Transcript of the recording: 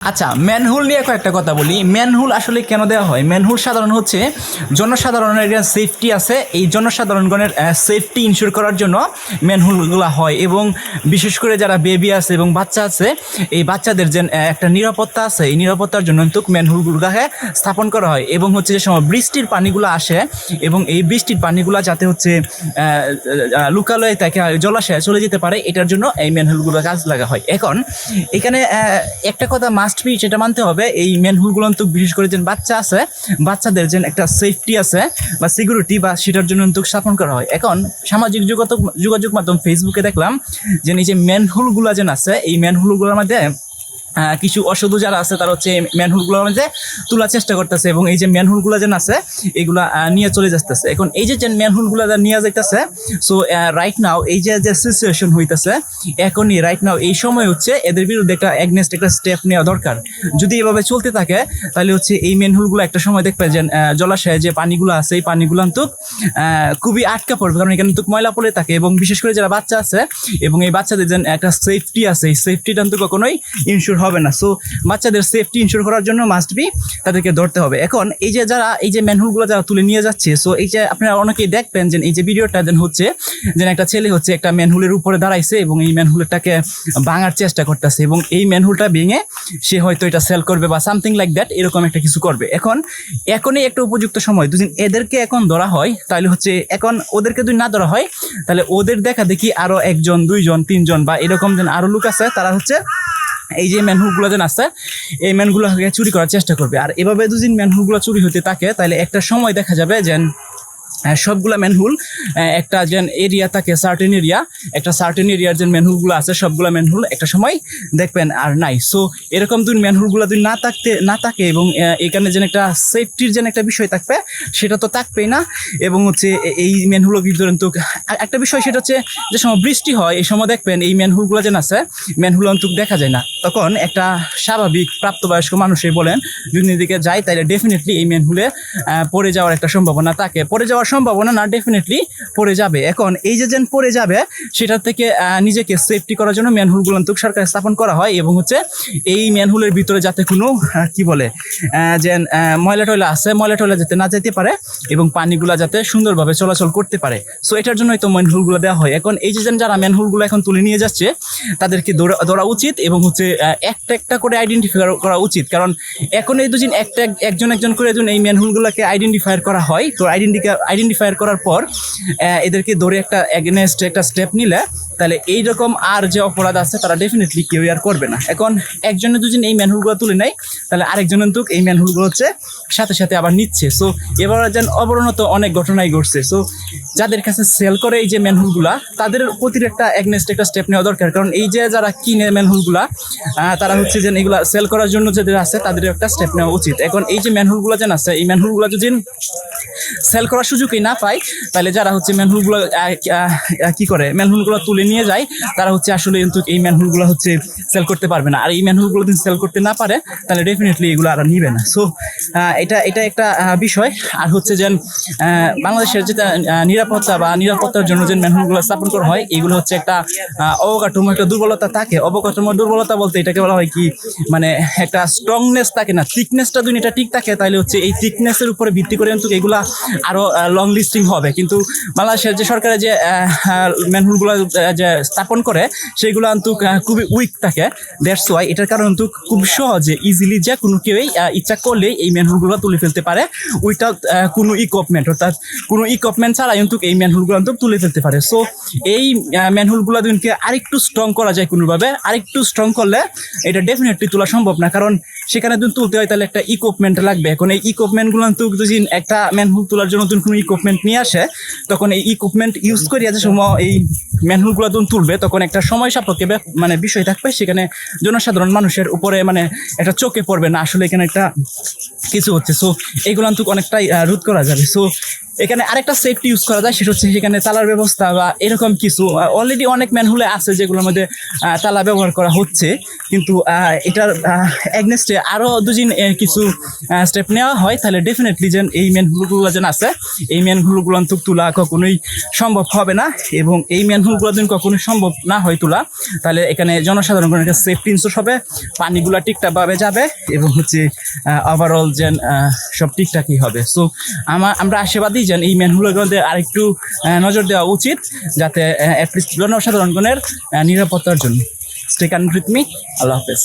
আচ্ছা ম্যানহুল নিয়ে কয়েকটা কথা বলি। ম্যানহুল আসলে কেন দেওয়া হয়? ম্যানহুল সাধারণ হচ্ছে জনসাধারণের সেফটি আছে। এই জনসাধারণগণের সেফটি ইনশিওর করার জন্য ম্যানহুলগুলো হয় এবং বিশেষ করে যারা বেবি আছে এবং বাচ্চা আছে, এই বাচ্চাদের যে একটা নিরাপত্তা আছে। এই নিরাপত্তার জন্য কিন্তু ম্যানহুলগুলোকে স্থাপন করা হয় এবং হচ্ছে যে সময় বৃষ্টির পানিগুলো আসে এবং এই বৃষ্টির পানিগুলো যাতে হচ্ছে লুকালয়ে তাকে জলাশয়ে চলে যেতে পারে, এটার জন্য এই ম্যানহুলগুলো কাজ লাগা হয়। এখন, এখানে একটা কথা মাস্ট বি সেটা মানতে হবে, এই ম্যানহুলগুলো তো বিশেষ করে যে বাচ্চা আছে, বাচ্চাদের যেন একটা সেফটি আছে বা সিকিউরিটি বা সেটার জন্য কিন্তু স্থাপন করা হয়। এখন সামাজিক যোগাযোগ যোগাযোগ মাধ্যম ফেসবুকে দেখলাম যে, এই যে ম্যানহুলগুলো যেন আছে, এই ম্যানহুলগুলোর মধ্যে কিছু অসাধু যারা আছে, তারা হচ্ছে ম্যানহুলগুলোর যে তোলার চেষ্টা করতেছে এবং এই যে ম্যানহুলগুলো যেন আছে, এগুলা নিয়ে চলে যাচ্ছে এখন এই যে যে ম্যানহুলগুলো যা নিয়ে যাইতেছে সো রাইট নাও এই যে যে সিচুয়েশন হইতেছে, এখনই রাইট নাও এই সময় হচ্ছে এদের বিরুদ্ধে একটা এগনেস্ট একটা স্টেপ নেওয়া দরকার। যদি এভাবে চলতে থাকে, তাহলে হচ্ছে এই ম্যানহুলগুলো একটা সময় দেখবে যে জলাশয়ে যে পানিগুলো আছে, এই পানিগুলো কিন্তু খুবই আটকা পড়বে। কারণ এখানে কিন্তু ময়লা পড়ে থাকে এবং বিশেষ করে যারা বাচ্চা আছে এবং এই বাচ্চাদের যেন একটা সেফটি আছে, এই সেফটিটা কিন্তু কখনোই ইনশিওর হবে না। সো বাচ্চাদের সেফটি ইনশিওর করার জন্য মাস্ট বি তাদেরকে ধরতে হবে। এখন এই যে যারা, এই যে ম্যানহুলগুলো যারা তুলে নিয়ে যাচ্ছে সো এই যে আপনারা অনেকেই দেখবেন যে এই যে ভিডিওটা যেন হচ্ছে, যেন একটা ছেলে হচ্ছে একটা ম্যানহুলের উপরে দাঁড়াইছে এবং এই ম্যানহুলটাকে ভাঙার চেষ্টা করতেছে এবং এই ম্যানহুলটা ভেঙে সে হয়তো এটা সেল করবে বা সামথিং লাইক দ্যাট এরকম একটা কিছু করবে। এখন, এখনই একটা উপযুক্ত সময়। দুদিন এদেরকে এখন ধরা হয়, তাহলে হচ্ছে এখন ওদেরকে যদি না ধরা হয়, তাহলে ওদের দেখা দেখি আরও একজন, দুইজন, তিনজন বা এরকম যেন আরও লোক আছে, তারা হচ্ছে এই যে ম্যানহুলগুলো যেন আছে, এই ম্যানগুলোকে চুরি করার চেষ্টা করবে। আর এভাবে দুদিন ম্যানহুলগুলো চুরি হতে থাকে, তাহলে একটা সময় দেখা যাবে যে সবগুলা ম্যানহুল একটা যে এরিয়া থাকে সার্টেন এরিয়া একটা সার্টেন এরিয়ার যে ম্যানহুলগুলো আছে, সবগুলা ম্যানহুল একটা সময় দেখবেন আর নাই। সো এরকম দুই ম্যানহুলগুলো যদি না থাকতে, না থাকে এবং এখানে যেন একটা সেফটির যেন একটা বিষয় থাকবে, সেটা তো থাকবেই না। এবং হচ্ছে এই ম্যানহুলের ভিতরে কিন্তু আর একটা বিষয় সেটা হচ্ছে, যে সময় বৃষ্টি হয়, এই সময় দেখবেন এই ম্যানহুলগুলো যেন আছে ম্যানহুল অন্তত দেখা যায় না। তখন একটা স্বাভাবিক প্রাপ্তবয়স্ক মানুষই বলেন, যদি এদিকে যায় তাহলে ডেফিনেটলি এই ম্যানহুলে পড়ে যাওয়ার একটা সম্ভাবনা থাকে। পড়ে যাওয়ার সম্ভাবনা না ডেফিনেটলি পড়ে যাবে। এখন এই যে যেন পড়ে যাবে সেটা থেকে নিজেকে সেফটি করার জন্য ম্যানহুলগুলো অন্তত সরকার স্থাপন করা হয় এবং হচ্ছে এই ম্যানহুলের ভিতরে যাতে কোনো কি বলে যে ময়লা টয়লা আছে, ময়লা টয়লা যাতে না যেতে পারে এবং পানিগুলা যাতে সুন্দরভাবে চলাচল করতে পারে। সো এটার জন্যই তো ম্যানহুলগুলো দেওয়া হয়। এখন এই যে যারা ম্যানহুলগুলো এখন তুলে নিয়ে যাচ্ছে, তাদেরকে ধরা ধরা উচিত এবং হচ্ছে একটা একটা করে আইডেন্টিফাই করা উচিত। কারণ এখন এই দুজন একটা, এক- একজন একজন করে যখন এই ম্যানহুলগুলোকে আইডেন্টিফাই করা হয়। তো আইডেন্টিফাই আইডেন্টিফাই করার পর এদেরকে ধরে একটা এগেনেস্ট একটা স্টেপ নিলে, তাহলে এইরকম আর যে অপরাধ আছে, তারা ডেফিনেটলি কেউ আর করবে না। এখন একজনে দুজন এই ম্যানহুলগুলো তুলে নেয়, তাহলে আরেকজন কিন্তু এই ম্যানহুলগুলো হচ্ছে সাথে সাথে আবার নিচ্ছে। সো এবার যেন অবরণত অনেক ঘটনাই ঘটছে। সো যাদের কাছে সেল করে এই যে ম্যানহুলগুলা তাদের প্রতির একটা এগনেস্ট একটা স্টেপ নেওয়া দরকার। কারণ এই যে যারা কিনে ম্যানহুলগুলা তারা হচ্ছে যেন এগুলা সেল করার জন্য যাদের আছে, তাদের একটা স্টেপ নেওয়া উচিত। এখন এই যে ম্যানহুলগুলো যেন আছে, এই ম্যানহুলগুলো যদি সেল করার সুযোগই না পায়, তাহলে যারা হচ্ছে ম্যানহুলগুলো কি করে ম্যানহুলগুলো তুলে নিয়ে যায়, তারা হচ্ছে আসলে কিন্তু এই ম্যানহুলগুলো হচ্ছে সেল করতে পারবে না। আর এই ম্যানহুলগুলো যদি সেল করতে না পারে, তাহলে ডেফিনেটলি এগুলো আর নিবে না। সো এটা এটা একটা বিষয়। আর হচ্ছে যে বাংলাদেশের যেটা নিরাপত্তা বা নিরাপত্তার জন্য যে ম্যানহুলগুলো স্থাপন করা হয়, এগুলো হচ্ছে একটা অবকাঠামো, একটা দুর্বলতা থাকে। অবকাঠামোর দুর্বলতা বলতে এটাকে বলা হয় কি মানে একটা স্ট্রংনেস থাকে না থিকনেসটা যদি এটা ঠিক থাকে, তাহলে হচ্ছে এই থিকনেসের উপরে ভিত্তি করে কিন্তু এগুলা আরও লং লিস্টিং হবে। কিন্তু বাংলাদেশের যে সরকারের যে ম্যানহুলগুলো যে স্থাপন করে সেগুলো কিন্তু খুবই উইক থাকে। দ্যাটস ওয়াই এটার কারণ কিন্তু খুব সহজে ইজিলি যে কোনো কেউই ইচ্ছা করলে এই ম্যানহুলগুলো তুলে ফেলতে পারে উইথাউট কোনো ইকুইপমেন্ট অর্থাৎ কোনো ইকুইপমেন্ট ছাড়া কিন্তু এই ম্যানহুলগুলো কিন্তু তুলে ফেলতে পারে। সো এই ম্যানহুলগুলো দিনকে আরেকটু স্ট্রং করা যায় কোনোভাবে। আরেকটু স্ট্রং করলে এটা ডেফিনেটলি তোলা সম্ভব না। কারণ সেখানে যদি তুলতে হয়, তাহলে একটা ইকুইপমেন্ট লাগবে। এখন এই ইকুইপমেন্টগুলো যদি একটা ম্যানহুল তোলার জন্য তুমি কোনো ইকুইপমেন্ট নিয়ে আসে, তখন এই ইকুইপমেন্ট ইউজ করে যে সময় এই ম্যানহুলগুলো যখন তুলবে, তখন একটা সময় সাপেক্ষে মানে বিষয় থাকবে। সেখানে জনসাধারণ মানুষের উপরে মানে একটা চোখে পড়বে না। আসলে এখানে একটা কিছু হচ্ছে। সো এইগুলো কিন্তু অনেকটাই রোধ করা যাবে। সো এখানে আরেকটা সেফটি ইউজ করা যায়, সেটা হচ্ছে সেখানে তালার ব্যবস্থা বা এরকম কিছু। অলরেডি অনেক ম্যানহুলে আছে যেগুলোর মধ্যে তালা ব্যবহার করা হচ্ছে। কিন্তু এটার অ্যাগনেস্টে আরও দুদিন কিছু স্টেপ নেওয়া হয়, তাহলে ডেফিনেটলি যেন এই ম্যানহুলগুলো যেন আছে, এই ম্যানহুলগুলো তোলা কখনোই সম্ভব হবে না এবং এই ম্যানহুলগুলো যেন কখনোই সম্ভব না হয় তোলা, তাহলে এখানে জনসাধারণ একটা সেফটি ইনসোর্স হবে, পানিগুলো ঠিকঠাকভাবে যাবে এবং হচ্ছে ওভারঅল যেন সব ঠিকঠাকই হবে। সো আমার আমরা আশাবাদী যেন এই মধ্যে আরেকটু নজর দেওয়া উচিত, যাতে অ্যাটলিস্ট জনসাধারণগণের নিরাপত্তার জন্য। স্টে কান উইথ মি আল্লাহ হাফেজ।